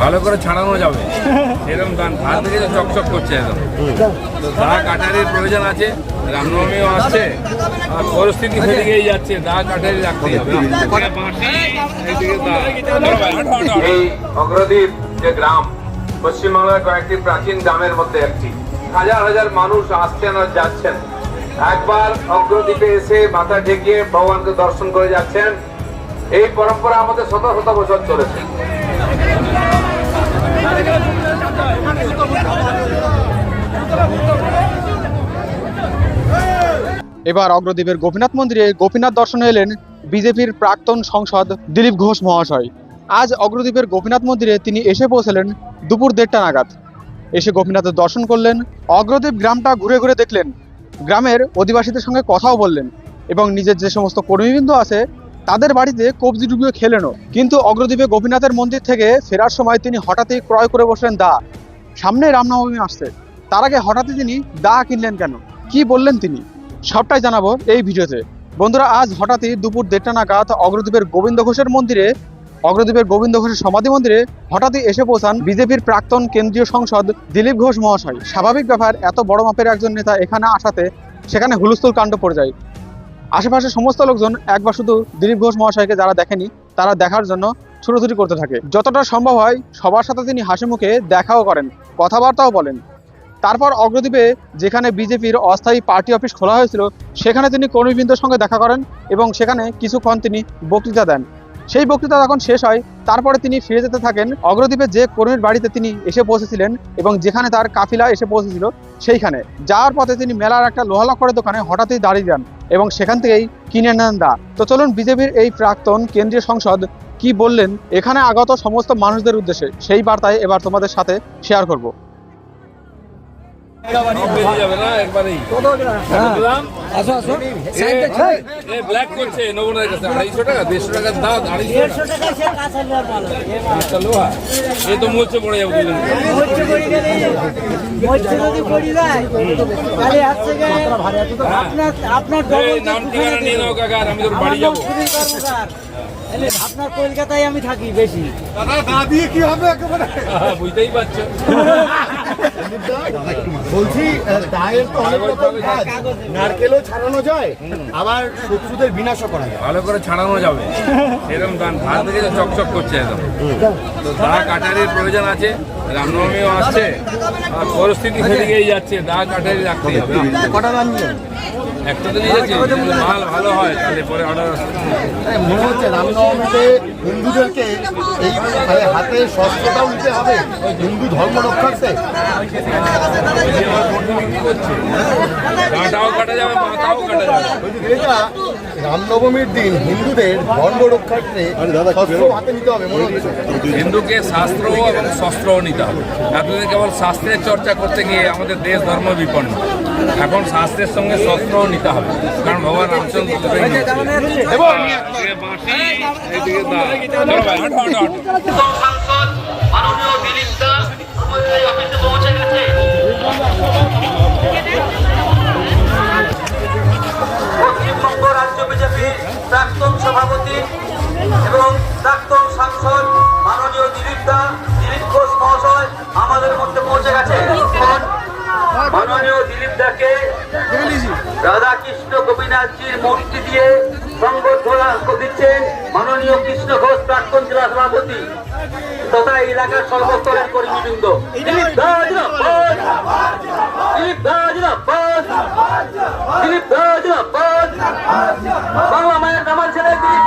ভালো করে ছাড়ানো যাবে। এরকম দান হাত থেকে চকচক করছে একদম। দা কাটারির প্রয়োজন আছে, রামনবমীও আসছে, আর পরিস্থিতি সেদিকেই যাচ্ছে, দা কাটারি রাখতে হবে। এই যে গ্রাম, পশ্চিমবাংলার কয়েকটি প্রাচীন গ্রামের মধ্যে একটি। হাজার হাজার মানুষ আসছেন আর যাচ্ছেন। একবার অগ্রদ্বীপে এসে মাথা ঠেকিয়ে ভগবানকে দর্শন করে যাচ্ছেন। এই পরম্পরা আমাদের শত শত বছর চলেছে। এবার অগ্রদ্বীপের গোপীনাথ মন্দিরে গোপীনাথ দর্শনে এলেন বিজেপির প্রাক্তন সংসদ দিলীপ ঘোষ মহাশয়। আজ অগ্রদ্বীপের গোপীনাথ মন্দিরে তিনি এসে পৌঁছলেন দুপুর দেড়টা নাগাদ। এসে গোপীনাথের দর্শন করলেন। অগ্রদ্বীপ গ্রামটা ঘুরে ঘুরে দেখলেন। গ্রামের অধিবাসীদের সঙ্গে কথাও বললেন এবং নিজের যে সমস্ত কর্মীবৃন্দ আছে, তাদের বাড়িতে কবজি ডুবিয়ে খেলেনও। কিন্তু অগ্রদ্বীপে গোপীনাথের মন্দির থেকে ফেরার সময় তিনি হঠাৎই ক্রয় করে বসলেন দা। সামনে রামনবমী আসছে। তার আগে হঠাৎই তিনি দা কিনলেন কেন? কি বললেন তিনি? সবটাই জানাব এই ভিডিওতে। বন্ধুরা, আজ হঠাৎই দুপুর দেড়টা নাগাদ অগ্রদ্বীপের গোবিন্দ ঘোষের মন্দিরে অগ্রদ্বীপের গোবিন্দ ঘোষের সমাধি মন্দিরে হঠাৎই এসে পৌঁছান বিজেপির প্রাক্তন কেন্দ্রীয় সংসদ দিলীপ ঘোষ মহাশয়। স্বাভাবিক ব্যাপার, এত বড় মাপের একজন নেতা এখানে আসাতে সেখানে হুলস্থুল কাণ্ড পড়ে যায়। আশেপাশে সমস্ত লোকজন একবার শুধু দিলীপ ঘোষ মহাশয়কে যারা দেখেনি, তারা দেখার জন্য ছুটোছুটি করতে থাকে। যতটা সম্ভব হয়, সবার সাথে তিনি হাসি মুখে দেখাও করেন, কথাবার্তাও বলেন। তারপর অগ্রদ্বীপে যেখানে বিজেপির অস্থায়ী পার্টি অফিস খোলা হয়েছিল, সেখানে তিনি কর্মীবৃন্দের সঙ্গে দেখা করেন এবং সেখানে কিছুক্ষণ তিনি বক্তৃতা দেন। সেই বক্তৃতা যখন শেষ হয়, তারপরে তিনি ফিরে যেতে থাকেন। অগ্রদ্বীপে যে কর্মীর বাড়িতে তিনি এসে পৌঁছেছিলেন এবং যেখানে তার কাফিলা এসে পৌঁছেছিল, সেইখানে। যাওয়ার পথে তিনি মেলার একটা লোহা লক্করের দোকানে হঠাৎই দাঁড়িয়ে যান এবং সেখান থেকেই কিনে নেন দা। তো চলুন বিজেপির এই প্রাক্তন কেন্দ্রীয় সংসদ কি বললেন? এখানে আগত সমস্ত মানুষদের উদ্দেশ্যে সেই বার্তায় এবার তোমাদের সাথে শেয়ার করব। আপনার আমি কলকাতায় আমি থাকি বেশি। আহা, বুঝতেই পারছ। বলছি দায়ের তো অনেক রকম কাজ। নারকেলও ছাড়ানো যায় আবার শত্রুদের বিনাশও করা যায়। ভালো করে ছাড়ানো যাবে। এরকম দান হাত থেকে চকচক করছে একদম। তো দা কাটারির প্রয়োজন আছে রামনবমীও আসছে। আর পরিস্থিতি সেদিকেই যাচ্ছে দা কাটারি রাখতে হবে। কটা দান একটা তো নিয়ে যাচ্ছি মাল ভালো হয় তাহলে পরে অর্ডার মনে হচ্ছে রামনবমীতে হিন্দুদেরকে এই মানে হাতে শস্ত্রটাও নিতে হবে হিন্দু ধর্ম রক্ষার্থে? কাঁটাও কাটা যাবে মাথাও কাটা যাবে। এটা রামনবমীর দিন হিন্দুদের ধর্ম রক্ষার্থে শস্ত্র হাতে নিতে হবে মনে হচ্ছে? হিন্দুকে শাস্ত্র এবং শস্ত্রও নিতে হবে। এতদিন কেবল শাস্ত্রের চর্চা করতে গিয়ে আমাদের দেশ ধর্ম বিপন্ন। এখন শাস্ত্রের সঙ্গে শস্ত্রও নিতে হবে। কারণ ভগবান রামচন্দ্র দুটোই রাধাকৃষ্ণ গোপীনাথজির মূর্তি দিয়ে সংবর্ধনা দিচ্ছেন মাননীয় কৃষ্ণ ঘোষ প্রাক্তন জেলা সভাপতি তথা এলাকার সর্বস্তরের কর্মীবৃন্দ। বাংলা মায়ের নামার ছেলে দিলীপ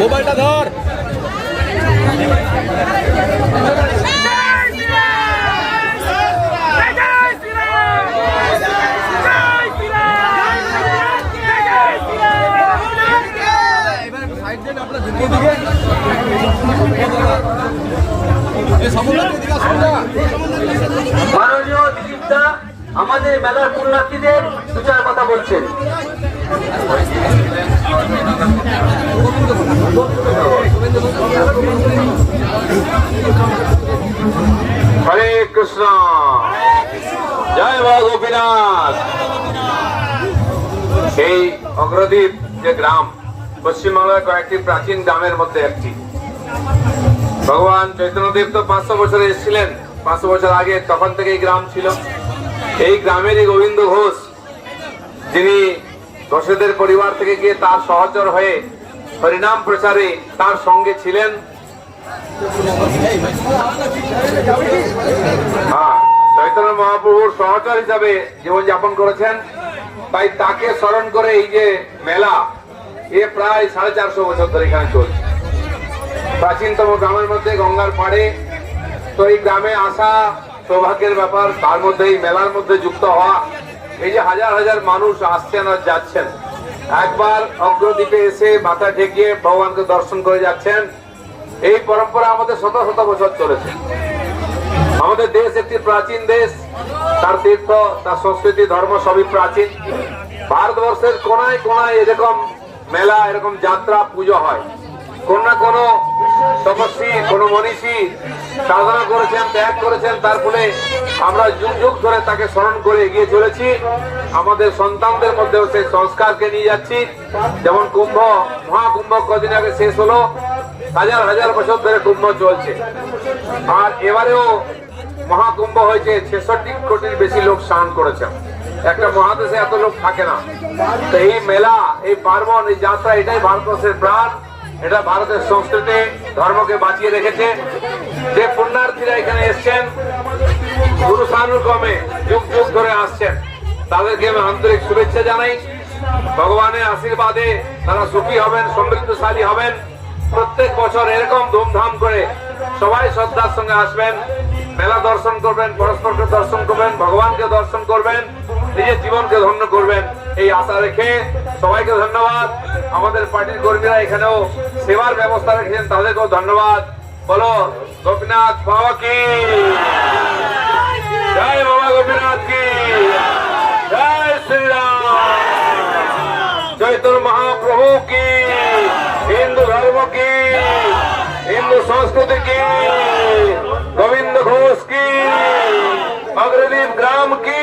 মোবাইলটা ধর। আমাদের মেলার পুণ্যার্থীদের দু কথা বলছেন। হরে কৃষ্ণ। জয় বাবা গোপীনাথ। এই অগ্রদ্বীপ যে গ্রাম, পশ্চিমবাংলার কয়েকটি প্রাচীন গ্রামের মধ্যে একটি। ভগবান চৈতন্যদেব তো পাঁচশো বছরে এসেছিলেন। পাঁচশো বছর আগে তখন থেকে এই গ্রাম ছিল। এই গ্রামেরই গোবিন্দ ঘোষ, যিনি ঘোষেদের পরিবার থেকে গিয়ে তার সহচর হয়ে হরিনাম প্রচারে তার সঙ্গে ছিলেন। হ্যাঁ, চৈতন্য মহাপ্রভুর সহচর হিসাবে জীবনযাপন করেছেন। তাই তাকে স্মরণ করে এই যে মেলা এ প্রায় সাড়ে চারশো বছর ধরে এখানে চলছে। প্রাচীনতম গ্রামের মধ্যে গঙ্গার পাড়ে তো এই গ্রামে আসা সৌভাগ্যের ব্যাপার তার মধ্যে এই মেলার মধ্যে যুক্ত হওয়া এই যে হাজার হাজার মানুষ আসছেন আর যাচ্ছেন, একবার অগ্রদ্বীপে এসে মাথা ঠেকিয়ে ভগবানকে দর্শন করে যাচ্ছেন। এই পরম্পরা আমাদের শত শত বছর চলেছে। আমাদের দেশ একটি প্রাচীন দেশ, তার তীর্থ, তার সংস্কৃতি, ধর্ম সবই প্রাচীন। ভারতবর্ষের কোনায় কোনায় এরকম মেলা, এরকম যাত্রা, পুজো হয়। কোন না কোন তপস্বী কোন মনীষী সাধনা করেছেন, ত্যাগ করেছেন, তার ফলে আমরা যুগ যুগ ধরে তাকে স্মরণ করে এগিয়ে চলেছি। আমাদের সন্তানদের মধ্যেও সেই সংস্কারকে নিয়ে যাচ্ছি। যেমন কুম্ভ, মহাকুম্ভ কদিন আগে শেষ হলো, হাজার হাজার বছর ধরে কুম্ভ চলছে। আর এবারেও মহাকুম্ভ হয়েছে, ছেষট্টি কোটির বেশি লোক স্নান করেছেন একটা মহাদেশে এত লোক থাকে না। তো এই মেলা, এই পার্বণ, এই যাত্রা, এটাই ভারতবর্ষের প্রাণ। এটা ভারতের সংস্কৃতি, ধর্মকে বাঁচিয়ে রেখেছে। যে পুণ্যার্থীরা এখানে এসছেন পুরুষানুক্রমে যুগ যুগ ধরে আসছেন, তাদেরকে আমি আন্তরিক শুভেচ্ছা জানাই। ভগবানের আশীর্বাদে তারা সুখী হবেন, সমৃদ্ধশালী হবেন। প্রত্যেক বছর এরকম ধুমধাম করে সবাই শ্রদ্ধার সঙ্গে আসবেন, মেলা দর্শন করবেন, পরস্পরকে দর্শন করবেন, ভগবানকে দর্শন করবেন, নিজের জীবনকে ধন্য করবেন, এই আশা রেখে সবাইকে ধন্যবাদ। আমাদের পার্টির কর্মীরা এখানেও সেবার ব্যবস্থা রেখেছেন, তাদেরকেও ধন্যবাদ। বলো, গোপীনাথ বাবা কি? জয় বাবা গোপীনাথ কি? জয় শ্রীরাম। চৈতন্য মহাপ্রভু কি? হিন্দু ধর্ম কি? হিন্দু সংস্কৃতি কি? গোবিন্দ ঘোষ কি? অগ্রদীপ গ্রাম কি?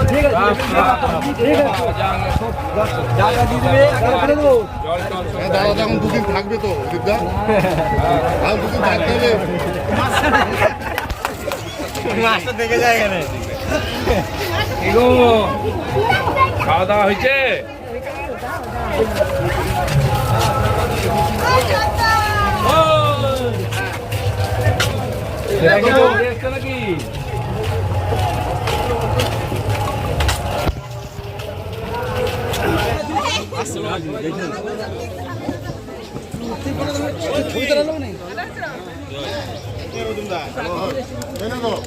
দাদা এখন দুদিন থাকবে তো দিদা আর দুদিন থাকতে হবে এগো খাওয়া দাওয়া হয়েছে নাকি এনে দাও